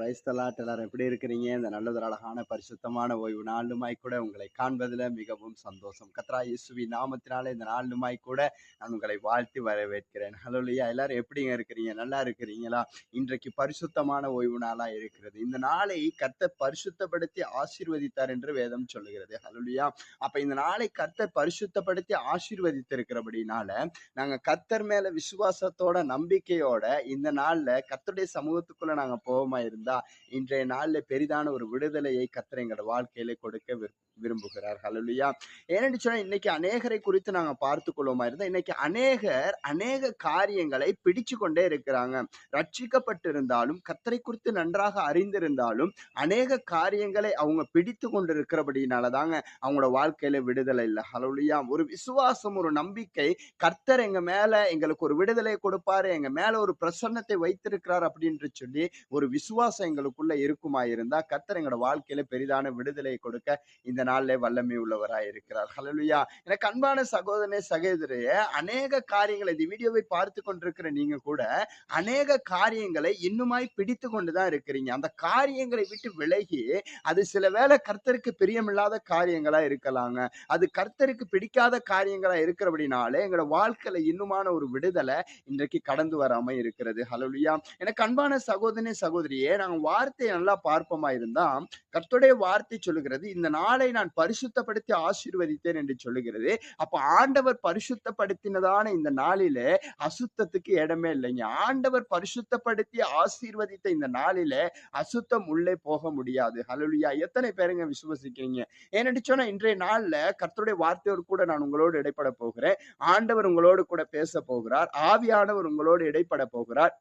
Price தலாட் எல்லாரும் எப்படி இருக்கிறீங்க? இந்த நல்லதொரு அழகான பரிசுத்தமான ஓய்வு நாளுமாய் கூட உங்களை காண்பதில் மிகவும் சந்தோஷம். கத்ரா இயேசுவி நாமத்தினால இந்த நாளுமாய் கூட நான் உங்களை வாழ்த்தி வரவேற்கிறேன். ஹலோ லியா எல்லாரும் எப்படிங்க இருக்கிறீங்க? நல்லா இருக்கிறீங்களா? இன்றைக்கு பரிசுத்தமான ஓய்வு நாளாக இருக்கிறது. இந்த நாளை கர்த்தர் பரிசுத்தப்படுத்தி ஆசீர்வதித்தார் என்று வேதம் சொல்லுகிறது. ஹலோலியா அப்போ இந்த நாளை கர்த்தர் பரிசுத்தப்படுத்தி ஆசீர்வதித்திருக்கிறபடினால நாங்கள் கர்த்தர் மேலே விசுவாசத்தோட நம்பிக்கையோட இந்த நாள்ல கர்த்தருடைய நாங்கள் நாங்க போவோமா இருந்தா இன்றைய நாளில் பெரிதான ஒரு விடுதலையை கத்திர எங்களோட வாழ்க்கையில கொடுக்க விரு- விரும்புகிறார். ஹalleluya ஏனென்று சொன்னா இன்னைக்கு அநேகரை குறித்து நாங்க பார்த்து கொள்வோமா இருந்தா இன்னைக்கு அநேகர் அநேக காரியங்களை பிடிச்சு கொண்டே இருக்கிறாங்க. ரட்சிக்கப்பட்டிருந்தாலும் கத்தரை குறித்து நன்றாக அறிந்திருந்தாலும் அநேக காரியங்களை அவங்க பிடித்து கொண்டு இருக்கிறபடினால தாங்க அவங்களோட வாழ்க்கையில விடுதலை இல்லை. ஹalleluya ஒரு விசுவாசம் ஒரு நம்பிக்கை கர்த்தர் எங்க மேல எங்களுக்கு ஒரு விடுதலை கொடுப்பாரு எங்க மேல ஒரு பிரசன்னத்தை வைத்திருக்கிறார் அப்படின்னு சொல்லி ஒரு விசுவாச விசுவாசம் எங்களுக்குள்ள இருக்குமா இருந்தா கர்த்தர் எங்களோட வாழ்க்கையில பெரிதான விடுதலை கொடுக்க இந்த நாள்ல வல்லமை உள்ளவராய் இருக்கிறார். ஹலலுயா எனக்கு அன்பான சகோதரனே சகோதரியே அநேக காரியங்களை இந்த வீடியோவை பார்த்து கொண்டிருக்கிற நீங்க கூட அநேக காரியங்களை இன்னுமாய் பிடித்து கொண்டுதான் இருக்கிறீங்க. அந்த காரியங்களை விட்டு விலகி அது சில வேளை கர்த்தருக்கு பிரியமில்லாத காரியங்களா இருக்கலாங்க. அது கர்த்தருக்கு பிடிக்காத காரியங்களா இருக்கிறபடினாலே எங்களோட வாழ்க்கையில இன்னுமான ஒரு விடுதலை இன்றைக்கு கடந்து வராம இருக்கிறது. ஹalleluya எனக்கு அன்பான சகோதரனே சகோதரியே நாங்கள் வார்த்தையை நல்லா பார்ப்போமா இருந்தா கர்த்தருடைய வார்த்தை சொல்லுகிறது இந்த நாளை நான் பரிசுத்தப்படுத்தி ஆசீர்வதித்தேன் என்று சொல்லுகிறது. அப்ப ஆண்டவர் பரிசுத்தப்படுத்தினதான இந்த நாளில அசுத்தத்துக்கு இடமே இல்லைங்க. ஆண்டவர் பரிசுத்தப்படுத்தி ஆசீர்வதித்த இந்த நாளில அசுத்தம் உள்ளே போக முடியாது. ஹalleluya எத்தனை பேருங்க விசுவசிக்கிறீங்க? ஏன்னு சொன்னா இன்றைய நாள்ல கர்த்தருடைய வார்த்தையோடு கூட நான் உங்களோடு இடைப்பட போகிறேன். ஆண்டவர் உங்களோடு கூட பேச போகிறார். ஆவியானவர் உங்களோடு இடைப்பட போகிறார்.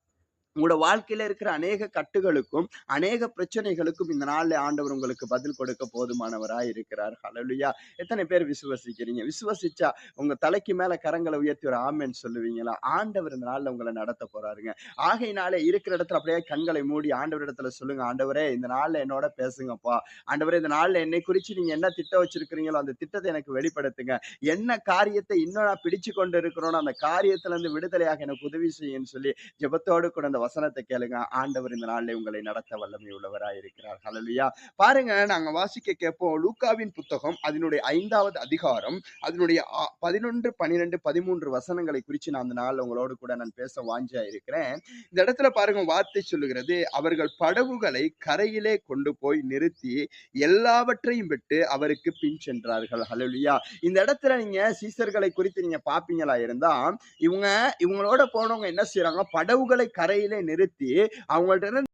உங்களோட வாழ்க்கையில இருக்கிற அநேக கட்டுகளுக்கும் அநேக பிரச்சனைகளுக்கும் இந்த நாளில் ஆண்டவர் உங்களுக்கு பதில் கொடுக்க போதுமானவராய் இருக்கிறார். ஹலலுயா எத்தனை பேர் விசுவசிக்கிறீங்க? விசுவசிச்சா உங்க தலைக்கு மேல கரங்களை உயர்த்தி ஒரு ஆமென் சொல்லுவீங்களா? ஆண்டவர் இந்த நாளில் உங்களை நடத்த போறாருங்க. ஆகையினால இருக்கிற இடத்துல அப்படியே கண்களை மூடி ஆண்டவர் இடத்துல சொல்லுங்க ஆண்டவரே இந்த நாளில் என்னோட பேசுங்கப்பா. ஆண்டவரே இந்த நாளில் என்னை குறிச்சு நீங்க என்ன திட்டம் வச்சிருக்கிறீங்களோ அந்த திட்டத்தை எனக்கு வெளிப்படுத்துங்க. என்ன காரியத்தை இன்னும் நான் பிடிச்சு கொண்டு இருக்கிறோன்னு அந்த காரியத்துல இருந்து விடுதலையாக எனக்கு உதவி செய்யுன்னு சொல்லி ஜெபத்தோடு கூட அந்த வசனத்தை கேளுங்க. ஆண்டவர் இந்த நாளில் உங்களை நடத்த வல்லமை உள்ளவராய் இருக்கிறார் ஹalleluya பாருங்க நாங்க வாசிக்க கேட்போம். லூக்காவின் புத்தகம் அதனுடைய ஐந்தாவது அதிகாரம் அதனுடைய பதினொன்று பன்னிரெண்டு பதிமூன்று வசனங்களை குறித்து நான் அந்த நாள் உங்களோடு கூட நான் பேச வாஞ்சியா இருக்கிறேன் இந்த இடத்துல பாருங்க வார்த்தை சொல்லுகிறது அவர்கள் படகுகளை கரையிலே கொண்டு போய் நிறுத்தி எல்லாவற்றையும் விட்டு அவருக்கு பின் சென்றார்கள். ஹalleluya இந்த இடத்துல நீங்க சீசர்களை குறித்து நீங்க பாப்பீங்களா இருந்தா இவங்க இவங்களோட போனவங்க என்ன செய்யறாங்க படகுகளை கரையில் நிறுத்தி அவங்கள்ட்ட